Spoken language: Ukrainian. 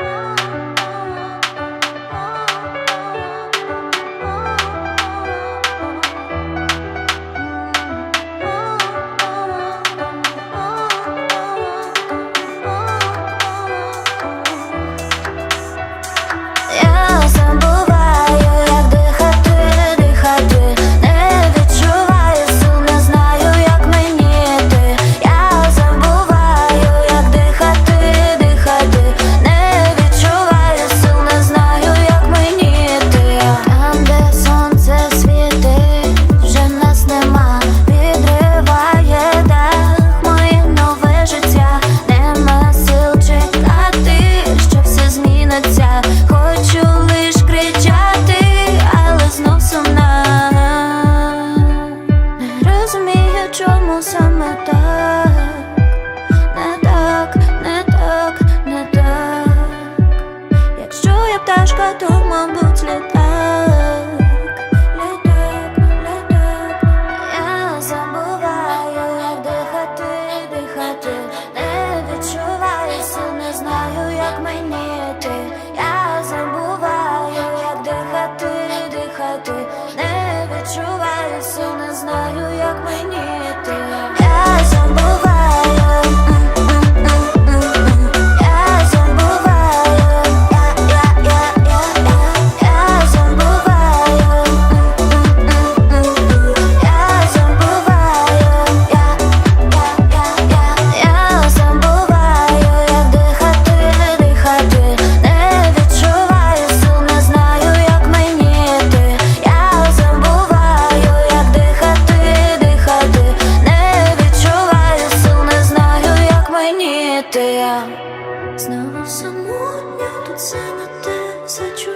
Oh. саме так, не так, не так, не так. Якщо я пташка, то мабуть літа. змінити я знову самотня, тут все на те зачу.